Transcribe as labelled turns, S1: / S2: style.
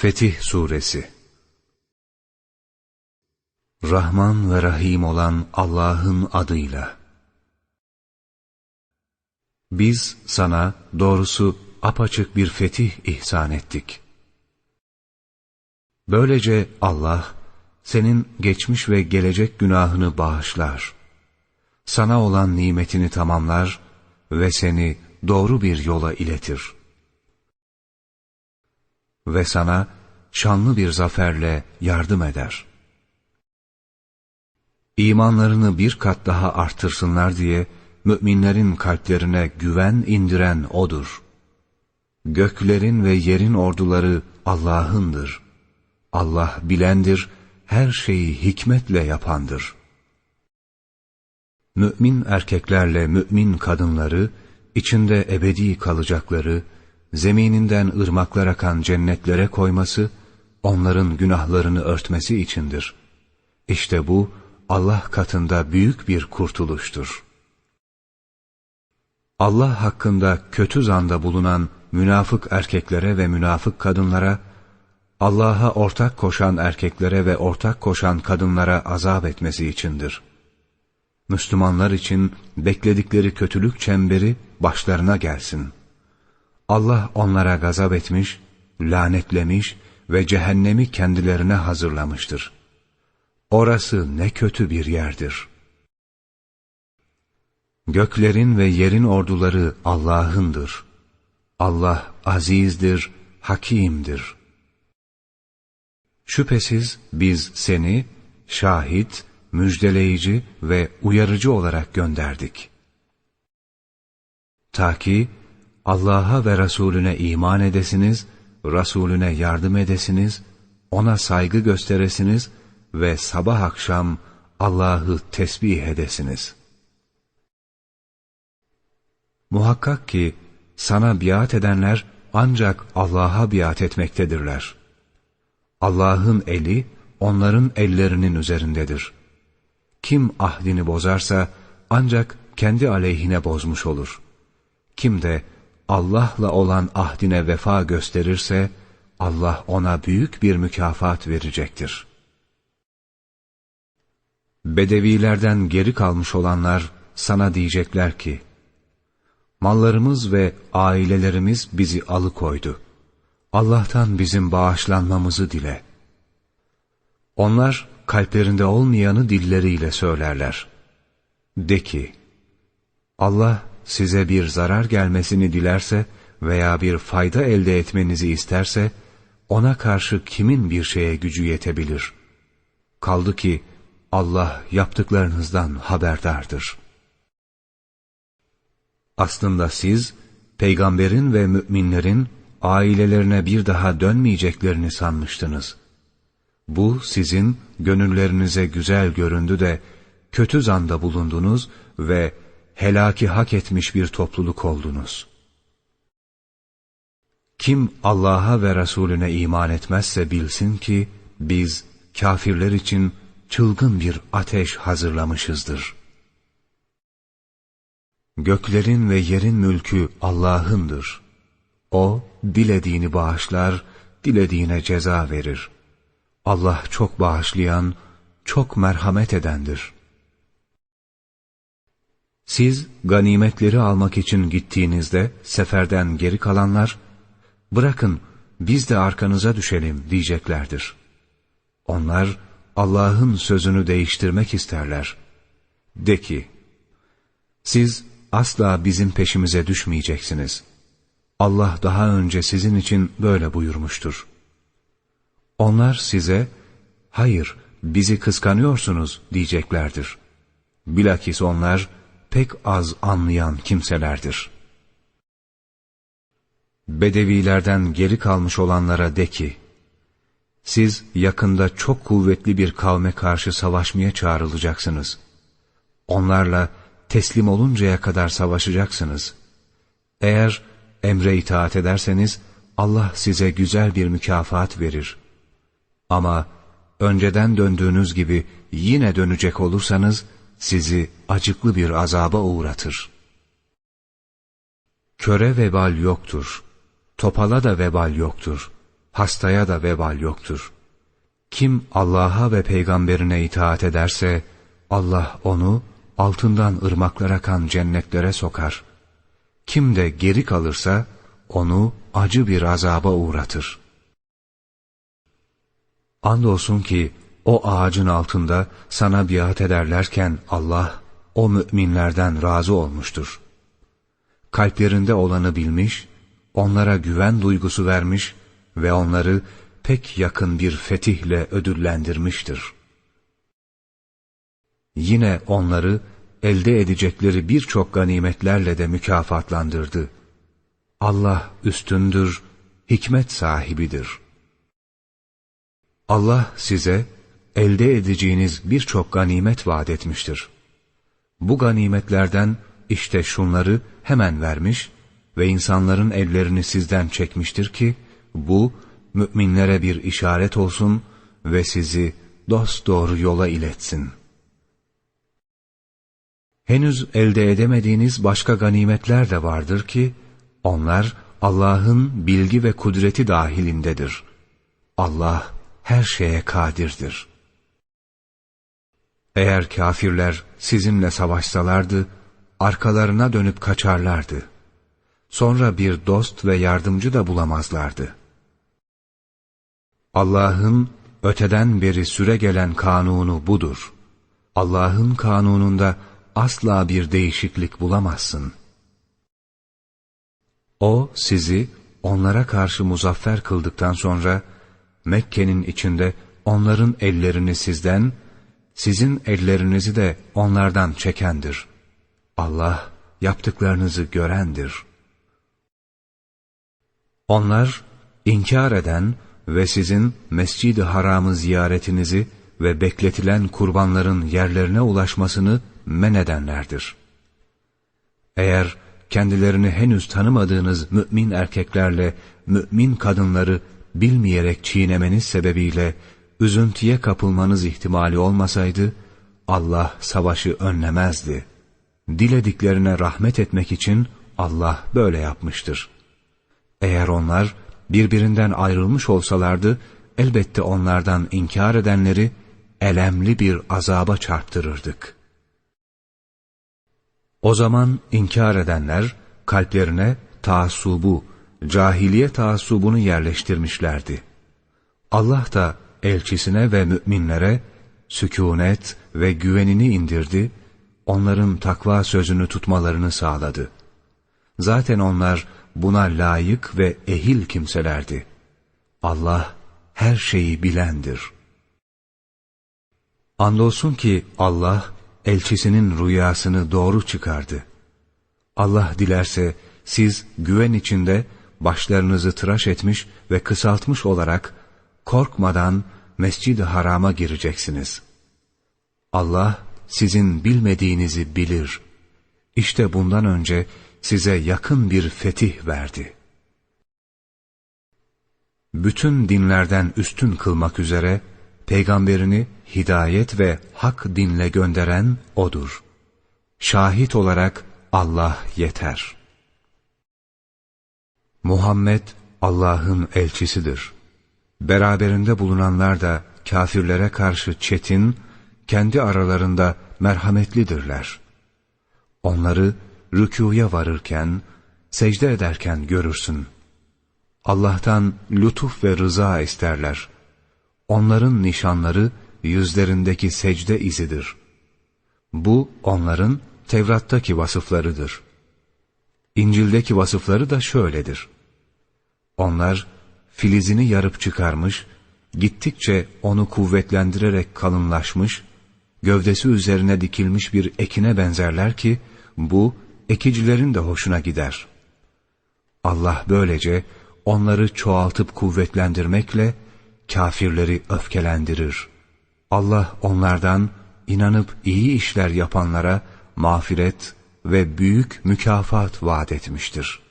S1: Fetih Suresi Rahman ve Rahim olan Allah'ın adıyla Biz sana doğrusu apaçık bir fetih ihsan ettik. Böylece Allah, senin geçmiş ve gelecek günahını bağışlar. Sana olan nimetini tamamlar ve seni doğru bir yola iletir.'' Ve sana şanlı bir zaferle yardım eder. İmanlarını bir kat daha artırsınlar diye müminlerin kalplerine güven indiren O'dur. Göklerin ve yerin orduları Allah'ındır. Allah bilendir, her şeyi hikmetle yapandır. Mümin erkeklerle mümin kadınları, içinde ebedi kalacakları, zemininden ırmaklar akan cennetlere koyması, onların günahlarını örtmesi içindir. İşte bu, Allah katında büyük bir kurtuluştur. Allah hakkında kötü zanda bulunan münafık erkeklere ve münafık kadınlara, Allah'a ortak koşan erkeklere ve ortak koşan kadınlara azap etmesi içindir. Müslümanlar için bekledikleri kötülük çemberi başlarına gelsin.'' Allah onlara gazap etmiş, lanetlemiş ve cehennemi kendilerine hazırlamıştır. Orası ne kötü bir yerdir. Göklerin ve yerin orduları Allah'ındır. Allah azizdir, hakimdir. Şüphesiz biz seni şahit, müjdeleyici ve uyarıcı olarak gönderdik. Ta ki Allah'a ve Resulüne iman edesiniz, Resulüne yardım edesiniz, ona saygı gösteresiniz ve sabah akşam Allah'ı tesbih edesiniz. Muhakkak ki sana biat edenler ancak Allah'a biat etmektedirler. Allah'ın eli onların ellerinin üzerindedir. Kim ahdini bozarsa ancak kendi aleyhine bozmuş olur. Kim de Allah'la olan ahdine vefa gösterirse, Allah ona büyük bir mükafat verecektir. Bedevilerden geri kalmış olanlar sana diyecekler ki, Mallarımız ve ailelerimiz bizi alıkoydu. Allah'tan bizim bağışlanmamızı dile. Onlar kalplerinde olmayanı dilleriyle söylerler. De ki, Allah size bir zarar gelmesini dilerse veya bir fayda elde etmenizi isterse, ona karşı kimin bir şeye gücü yetebilir? Kaldı ki Allah yaptıklarınızdan haberdardır. Aslında siz, peygamberin ve müminlerin ailelerine bir daha dönmeyeceklerini sanmıştınız. Bu sizin gönüllerinize güzel göründü de, kötü zanda bulundunuz ve helaki hak etmiş bir topluluk oldunuz. Kim Allah'a ve Resulüne iman etmezse bilsin ki biz kafirler için çılgın bir ateş hazırlamışızdır. Göklerin ve yerin mülkü Allah'ındır. O dilediğini bağışlar, dilediğine ceza verir. Allah çok bağışlayan, çok merhamet edendir.'' Siz ganimetleri almak için gittiğinizde seferden geri kalanlar, bırakın biz de arkanıza düşelim diyeceklerdir. Onlar Allah'ın sözünü değiştirmek isterler. De ki, siz asla bizim peşimize düşmeyeceksiniz. Allah daha önce sizin için böyle buyurmuştur. Onlar size, hayır bizi kıskanıyorsunuz diyeceklerdir. Bilakis onlar, pek az anlayan kimselerdir. Bedevilerden geri kalmış olanlara de ki, siz yakında çok kuvvetli bir kavme karşı savaşmaya çağrılacaksınız. Onlarla teslim oluncaya kadar savaşacaksınız. Eğer emre itaat ederseniz Allah size güzel bir mükafat verir. Ama önceden döndüğünüz gibi yine dönecek olursanız, sizi acıklı bir azaba uğratır. Köre vebal yoktur, topala da vebal yoktur. hastaya da vebal yoktur. Kim Allah'a ve peygamberine itaat ederse, Allah onu altından ırmaklar akan cennetlere sokar. Kim de geri kalırsa, onu acı bir azaba uğratır. Andolsun ki, o ağacın altında sana biat ederlerken Allah, o müminlerden razı olmuştur. Kalplerinde olanı bilmiş, onlara güven duygusu vermiş ve onları pek yakın bir fetihle ödüllendirmiştir. Yine onları elde edecekleri birçok ganimetlerle de mükafatlandırdı. Allah üstündür, hikmet sahibidir. Allah size elde edeceğiniz birçok ganimet vaat etmiştir. Bu ganimetlerden işte şunları hemen vermiş ve insanların ellerini sizden çekmiştir ki, bu müminlere bir işaret olsun ve sizi dosdoğru yola iletsin. Henüz elde edemediğiniz başka ganimetler de vardır ki, onlar Allah'ın bilgi ve kudreti dahilindedir. Allah her şeye kadirdir. Eğer kafirler sizinle savaşsalardı, arkalarına dönüp kaçarlardı. Sonra bir dost ve yardımcı da bulamazlardı. Allah'ın öteden beri süre gelen kanunu budur. Allah'ın kanununda asla bir değişiklik bulamazsın. O sizi onlara karşı muzaffer kıldıktan sonra Mekke'nin içinde onların ellerini sizden, sizin ellerinizi de onlardan çekendir. Allah yaptıklarınızı görendir. Onlar inkar eden ve sizin mescid-i haramı ziyaretinizi ve bekletilen kurbanların yerlerine ulaşmasını men edenlerdir. Eğer kendilerini henüz tanımadığınız mümin erkeklerle mümin kadınları bilmeyerek çiğnemeniz sebebiyle üzüntüye kapılmanız ihtimali olmasaydı, Allah savaşı önlemezdi. Dilediklerine rahmet etmek için Allah böyle yapmıştır. Eğer onlar birbirinden ayrılmış olsalardı, elbette onlardan inkar edenleri elemli bir azaba çarptırırdık. O zaman inkar edenler kalplerine taassubu, cahiliye taassubunu yerleştirmişlerdi. Allah da elçisine ve müminlere sükunet ve güvenini indirdi, onların takva sözünü tutmalarını sağladı. Zaten onlar buna layık ve ehil kimselerdi. Allah her şeyi bilendir. Andolsun ki Allah elçisinin rüyasını doğru çıkardı. Allah dilerse siz güven içinde başlarınızı tıraş etmiş ve kısaltmış olarak korkmadan mescid-i harama gireceksiniz. Allah sizin bilmediğinizi bilir. İşte bundan önce size yakın bir fetih verdi. Bütün dinlerden üstün kılmak üzere peygamberini hidayet ve hak dinle gönderen O'dur. Şahit olarak Allah yeter. Muhammed Allah'ın elçisidir. Beraberinde bulunanlar da kafirlere karşı çetin, kendi aralarında merhametlidirler. Onları rükuya varırken, secde ederken görürsün. Allah'tan lütuf ve rıza isterler. Onların nişanları yüzlerindeki secde izidir. Bu onların Tevrat'taki vasıflarıdır. İncil'deki vasıfları da şöyledir. Onlar filizini yarıp çıkarmış, gittikçe onu kuvvetlendirerek kalınlaşmış, gövdesi üzerine dikilmiş bir ekine benzerler ki, bu ekicilerin de hoşuna gider. Allah böylece onları çoğaltıp kuvvetlendirmekle kafirleri öfkelendirir. Allah onlardan inanıp iyi işler yapanlara mağfiret ve büyük mükafat vaat etmiştir.''